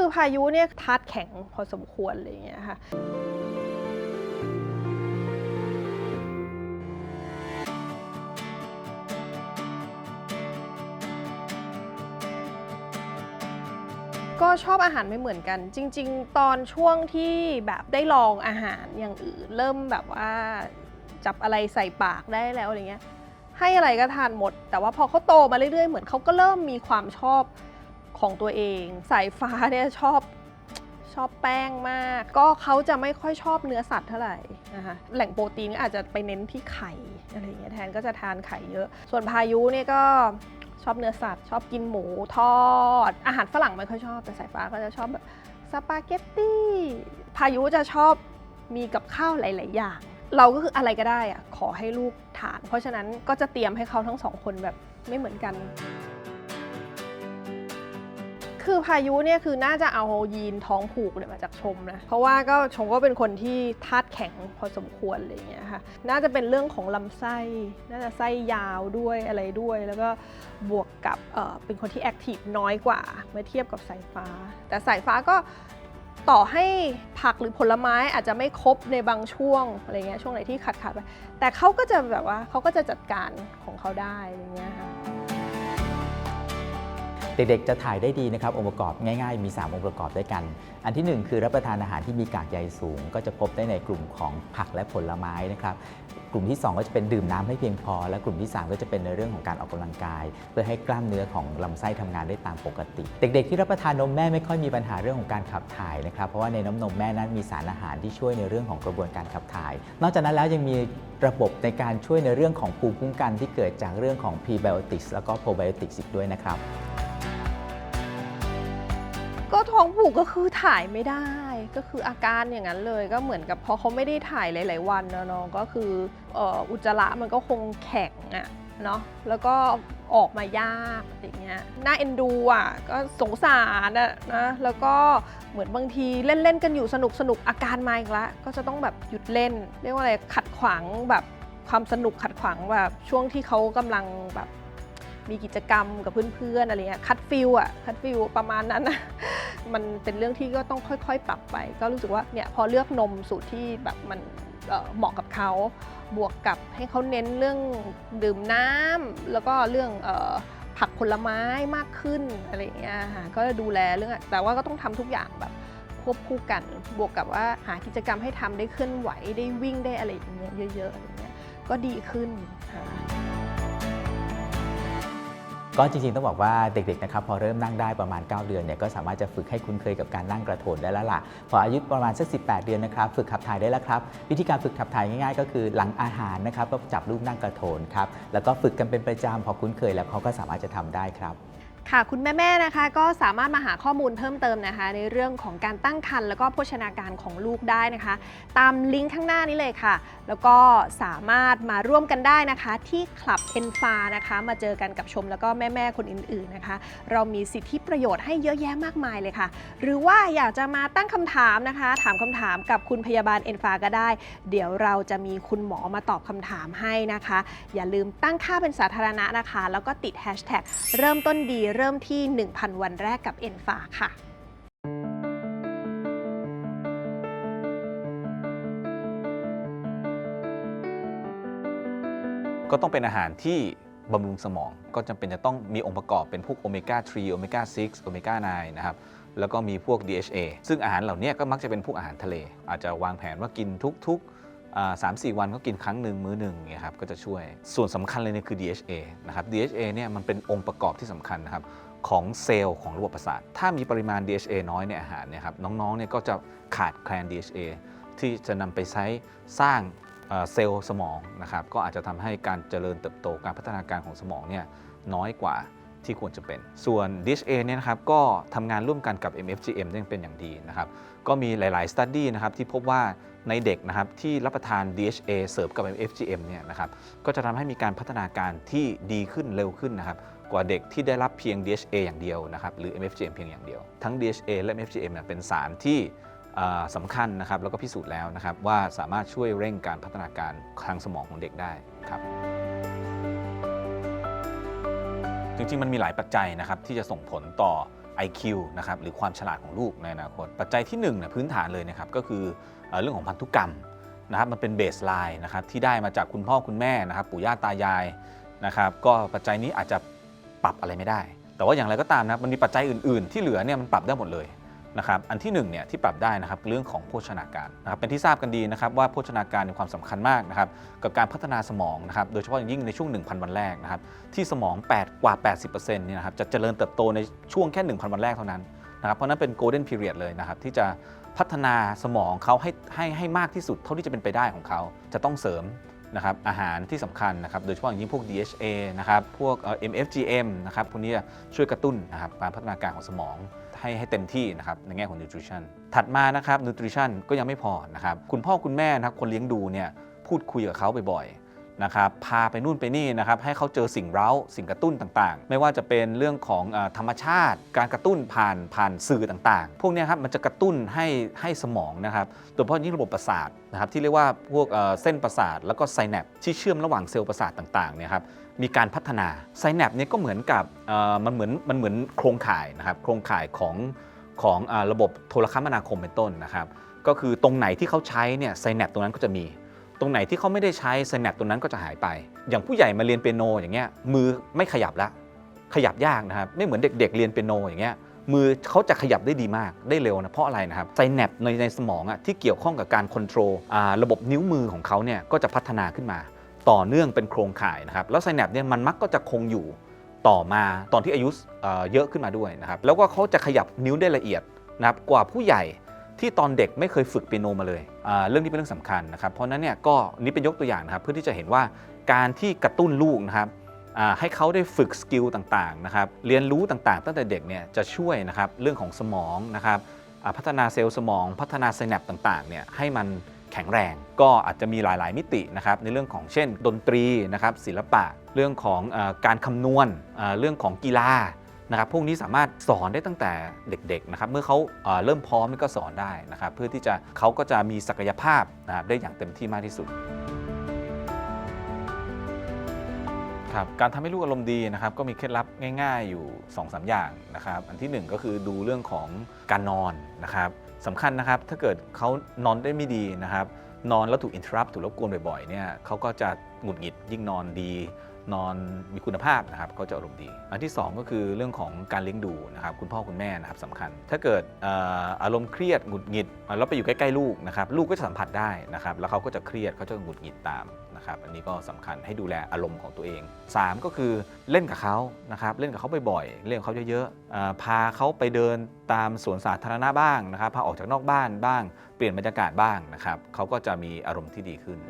คือพายุเนี่ยธาตุแข็งพอสมควรอะไรอย่างเงี้ยค่ะก็ชอบอาหารไม่เหมือนกัน จริง ๆ ตอนช่วงที่แบบได้ลองอาหารอย่างอื่น เริ่มแบบว่าจับอะไรใส่ปากได้แล้วอะไรเงี้ยให้อะไรก็ทานหมด แต่ว่าพอเขาโตมาเรื่อยๆ เหมือนเขาก็เริ่มมีความชอบ ของตัวเอง สายฟ้าเนี่ยชอบชอบแป้งมาก ก็เขาจะไม่ค่อยชอบเนื้อสัตว์เท่าไหร่นะคะแหล่งโปรตีนก็อาจจะไปเน้นที่ไข่อะไรอย่างเงี้ยแทนก็จะทานไข่เยอะ ส่วนพายุเนี่ยก็ชอบเนื้อสัตว์ ชอบกินหมูทอด อาหารฝรั่งไม่ค่อยชอบแต่สายฟ้าก็จะชอบแบบสปาเกตตี้พายุจะชอบมีกับข้าวหลาย ๆ อย่าง เราก็คืออะไรก็ได้อะขอให้ลูกทาน เพราะฉะนั้นก็จะเตรียมให้เขาทั้งสองคนแบบไม่เหมือนกัน คือพายุเนี่ยคือน่าจะเอายีนท้องผูกเนี่ยมาจากชมนะ เพราะว่าก็ชมก็เป็นคนที่ธาตุแข็งพอสมควรอะไรอย่างเงี้ยค่ะ น่าจะเป็นเรื่องของลำไส้ น่าจะไส้ยาวด้วยอะไรด้วย แล้วก็บวกกับเออเป็นคนที่แอคทีฟน้อยกว่าเมื่อเทียบกับสายฟ้า แต่สายฟ้าก็ต่อให้ผักหรือผลไม้อาจจะไม่ครบในบางช่วงอะไรเงี้ยช่วงไหนที่ขาดขาดไปแต่เขาก็จะแบบว่าเขาก็จะจัดการของเขาได้อะไรเงี้ยค่ะ เด็กๆ จะถ่ายได้ดีนะครับองค์ประกอบง่ายๆ มี 3 องค์ประกอบด้วยกัน อันทีหนึ่1 คือรับประทานอาหารที่มีกากใยสูง ก็จะพบได้ในกลุ่มของผักและผลไม้นะครับกลุ่มที่ 2 ก็จะเป็นดื่มน้ำให้เพียงพอ และกลุ่มที่ 3 ก็จะเป็นในเรื่องของการออกกำลังกาย เพื่อให้กล้ามเนื้อของลำไส้ทำงานได้ตามปกติ เด็กๆ ที่รับประทานนมแม่ไม่ค่อยมีปัญหาเรื่องของการขับถ่ายนะครับเพราะว่าในน้ำนมแม่นั้นมีสารอาหารที่ช่วยในเรื่องของกระบวนการขับถ่าย นอกจากนั้นแล้วยังมีระบบในการช่วยในเรื่องของภูมิคุ้มกันที่เกิดจากเรื่องของ prebiotics แล้วก็ probiotics อีกด้วยนะครับ ก็ท้องผูกก็คือถ่ายไม่ได้ ก็คืออาการอย่างนั้นเลย ก็เหมือนกับพอเขาไม่ได้ถ่ายหลาย ๆ วันนะเนาะก็คืออุจจาระมันก็คงแข็งอะเนาะแล้วก็ออกมายากอย่างเงี้ยน่าเอ็นดูอะก็สงสารอะนะ แล้วก็เหมือนบางทีเล่น ๆ กันอยู่สนุกสนุกอาการมาอีกล้วก็จะต้องแบบหยุดเล่น เรียกว่าอะไรขัดขวางแบบความสนุกขัดขวางแบบช่วงที่เขากำลังแบบ มีกิจกรรมกับเพื่อนๆอะไรเงี้ยคัดฟิลอะคัดฟิลประมาณนั้นนะมันเป็นเรื่องที่ก็ต้องค่อยๆ ปรับไป ก็รู้สึกว่าเนี่ยพอเลือกนมสูตรที่แบบมันเเหมาะกับเขาบวกกับให้เขาเน้นเรื่องดื่มน้ำแล้วก็เรื่องผักผลไม้มากขึ้นอะไรเงี้ยค่ะก็ดูแลเรื่องแต่ว่าก็ต้องทำทุกอย่างแบบควบคู่กัน บวกกับว่าหากิจกรรมให้ทำได้เคลื่อนไหวได้วิ่งได้อะไรอย่างเงี้ยเยอะๆอะไรอย่างเงี้ยก็ดีขึ้นค่ะ ก็จริงๆ ต้องบอกว่าเด็กๆนะครับพอเริ่มนั่งได้ประมาณ 9 เดือนเนี่ยก็สามารถจะฝึกให้คุ้นเคยกับการนั่งกระโถนได้แล้วล่ะพออายุประมาณสัก 18 เดือนนะครับฝึกขับถ่ายได้แล้วครับวิธีการฝึกขับถ่ายง่ายๆ ก็คือหลังอาหารนะครับก็จับลูกนั่งกระโถนครับแล้วก็ฝึกกันเป็นประจำพอคุ้นเคยแล้วเขาก็สามารถจะทำได้ครับ ค่ะคุณแม่ๆนะคะก็สามารถมาหาข้อมูลเพิ่มเติมนะคะ ในเรื่องของการตั้งครรภ์แล้วก็โภชนาการของลูกได้นะคะ ตามลิงก์ข้างหน้านี้เลยค่ะ แล้วก็สามารถมาร่วมกันได้นะคะ ที่คลับเอ็นฟานะคะมาเจอกันกับชมแล้วก็แม่ ๆ คนอื่นๆนะคะ เรามีสิทธิประโยชน์ให้เยอะแยะมากมายเลยค่ะ หรือว่าอยากจะมาตั้งคำถามนะคะ ถามคำถามกับคุณพยาบาลเอ็นฟาก็ได้ เดี๋ยวเราจะมีคุณหมอมาตอบคำถามให้นะคะ อย่าลืมตั้งค่าเป็นสาธารณะนะคะ แล้วก็ติดแฮชแท็กเริ่มต้นดีเริ่มที่ 1,000 วันแรกกับเอ็นฟาค่ะก็ต้องเป็นอาหารที่บำรุงสมอง ก็จำเป็นจะต้องมีองค์ประกอบเป็นพวกโอเมก้า 3 โอเมก้า 6 โอเมก้า 9 นะครับ แล้วก็มีพวก DHA ซึ่งอาหารเหล่านี้ก็มักจะเป็นพวกอาหารทะเล อาจจะวางแผนว่ากินทุกๆ สามสี่วันก็กินครั้งหนึ่งมื้อหนึ่งอย่างเงี้ยครับก็จะช่วยส่วนสำคัญเลยเนี่ยคือ DHA นะครับ DHA เนี่ยมันเป็นองค์ประกอบที่สำคัญนะครับของเซลล์ของระบบประสาท ถ้ามีปริมาณ DHA น้อยในอาหารเนี่ยครับน้องๆเนี่ยก็จะขาดแคลน DHA ที่จะนำไปใช้สร้างเซลล์สมองนะครับก็อาจจะทำให้การเจริญเติบโตการพัฒนาการของสมองเนี่ยน้อยกว่าที่ควรจะเป็น ส่วน DHA เนี่ยนะครับก็ทำงานร่วมกันกับ MFGM ได้เป็นอย่างดีนะครับก็มีหลายๆสตัดดี้นะครับที่พบว่า ในเด็กนะครับที่รับประทาน DHA เสริมกับ MFGM เนี่ยนะครับก็จะทำให้มีการพัฒนาการที่ดีขึ้นเร็วขึ้นนะครับกว่าเด็กที่ได้รับเพียง DHA อย่างเดียวนะครับหรือ MFGM เพียงอย่างเดียว ทั้ง DHA และ MFGM เป็นสารที่สำคัญนะครับแล้วก็พิสูจน์แล้วนะครับว่าสามารถช่วยเร่งการพัฒนาการทางสมองของเด็กได้ครับจริงๆ มันมีหลายปัจจัยนะครับที่จะส่งผลต่อ IQ นะครับหรือความฉลาดของลูกในอนาคต ปัจจัยที่1เนี่ยพื้นฐานเลยนะครับก็คือ เรื่องของพันธุกรรมนะครับมันเป็นเบสไลน์นะครับที่ได้มาจากคุณพ่อคุณแม่นะครับปู่ย่าตายายนะครับก็ปัจจัยนี้อาจจะปรับอะไรไม่ได้ แต่ว่าอย่างไรก็ตามนะครับมันมีปัจจัยอื่น ๆ ที่เหลือเนี่ยมันปรับได้หมดเลยนะครับอันที่1เนี่ยที่ปรับได้นะครับเรื่องของโภชนาการนะครับเป็นที่ทราบกันดีนะครับว่าโภชนาการมีความสำคัญมากนะครับกับการพัฒนาสมองนะครับโดยเฉพาะอย่างยิ่งในช่วง 1,000 วันแรกนะครับที่สมอง 8 กว่า 80%เนี่ยนะครับจะเจริญเติบโตในช่วงแค่ 1,000 วันแรกเท่านั้นนะครับเพราะนั้นเป็น golden period เลยนะครับที่จะ พัฒนาสมองเขาให้ให้ให้มากที่สุดเท่าที่จะเป็นไปได้ของเขาจะต้องเสริมนะครับอาหารที่สำคัญนะครับโดยเฉพาะอย่างยิ่งพวก DHA นะครับพวกเอ่อ MFGM นะครับพวกนี้ช่วยกระตุ้นนะครับการพัฒนาการของสมองให้ให้เต็มที่นะครับในแง่ของ nutrition ถัดมานะครับ nutrition ก็ยังไม่พอนะครับคุณพ่อคุณแม่นะครับคนเลี้ยงดูเนี่ยพูดคุยกับเขาบ่อยๆ นะครับพาไปนู่นไปนี่นะครับให้เขาเจอสิ่งเร้าสิ่งกระตุ้นต่างๆ ไม่ว่าจะเป็นเรื่องของอธรรมชาติ การกระตุ้นผ่านผ่านสื่อต่างๆ พวกนี้ครับมันจะกระตุ้นให้ให้สมองนะครับโดยเฉพาะยิ่งระบบประสาทนะครับที่เรียกว่าพวกเส้นประสาทแล้วก็ไซแนปที่เชื่อมระหว่างเซลล์ประสาทต่างๆเนี่ยครับมีการพัฒนาไซแนปเนี่ยก็เหมือนกับมันเหมือนมันเหมือนโครงข่ายนะครับโครงข่ายของของอระบบโทรคมนาคมเป็นต้นนะครับก็คือตรงไหนที่เขาใช้เนี่ยไซแนปตรงนั้นก็จะมี ตรงไหนที่เขาไม่ได้ใช้ไซแนปตรงนั้นก็จะหายไป อย่างผู้ใหญ่มาเรียนเปียโนอย่างเงี้ยมือไม่ขยับล้วขยับยากนะครับไม่เหมือนเด็กๆเรียนเปียโนอย่างเงี้ยมือเขาจะขยับได้ดีมากได้เร็วนะเพราะอะไรนะครับไซแนปในในสมองอะที่เกี่ยวข้องกับการควบคุมระบบนิ้วมือของเขาเนี่ยก็จะพัฒนาขึ้นมา ต่อเนื่องเป็นโครงข่ายนะครับแล้วไซแนปเนี่ยมันมักก็จะคงอยู่ต่อมาตอนที่อายุเอ่อเยอะขึ้นมาด้วยนะครับแล้วก็เขาจะขยับนิ้วได้ละเอียดนะครับกว่าผู้ใหญ่ ที่ตอนเด็กไม่เคยฝึกเปียโนมาเลยเรื่องนี้เป็นเรื่องสำคัญนะครับ เพราะนั้นเนี่ยก็นี่เป็นยกตัวอย่างนะครับเพื่อที่จะเห็นว่าการที่กระตุ้นลูกนะครับให้เขาได้ฝึกสกิลต่างๆนะครับเรียนรู้ต่างๆ ตั้งแต่เด็กเนี่ยจะช่วยนะครับเรื่องของสมองนะครับพัฒนาเซลล์สมอง พัฒนาไซแนปต่างๆเนี่ยให้มันแข็งแรง ก็อาจจะมีหลายๆมิตินะครับในเรื่องของเช่น ดนตรีนะครับศิลปะ เรื่องของอการคำนวณเรื่องของกีฬา นะครับพวกนี้สามารถสอนได้ตั้งแต่เด็กๆนะครับเมื่อเขาเเริ่มพร้อมก็สอนได้นะครับเพื่อที่จะเขาก็จะมีศักยภาพนะครับได้อย่างเต็มที่มากที่สุดครับการทำให้ลูกอารมณ์ดีนะครับก็มีเคล็ดลับง่ายๆอยู่2อสอย่างนะครับ อันที่ 1 ก็คือดูเรื่องของการนอนนะครับสำคัญนะครับถ้าเกิดเขานอนได้ไม่ดีนะครับนอนแล้วถูกอินทรัพถูกรบกวนบ่อยๆเนี่ยเขาก็จะหงุดหงิดยิ่งนอนดี นอนมีคุณภาพนะครับก็จะอารมณ์ดี อันที่ 2 ก็คือเรื่องของการเลี้ยงดูนะครับคุณพ่อคุณแม่นะครับสำคัญ ถ้าเกิดอารมณ์เครียดหงุดหงิดเอ่อแล้วไปอยู่ใกล้ๆลูกนะครับลูกก็จะสัมผัสได้นะครับแล้วเขาก็จะเครียดเขาจะหงุดหงิดตามนะครับอันนี้ก็สำคัญให้ดูแลอารมณ์ของตัวเอง 3 ก็คือเล่นกับเขานะครับเล่นกับเขาบ่อยๆเล่นกับเขาเยอะๆพาเขาไปเดินตามสวนสาธารณะบ้างนะครับพาออกจากนอกบ้านบ้าง เปลี่ยนบรรยากาศบ้างนะครับเขาก็จะมีอารมณ์ที่ดีขึ้น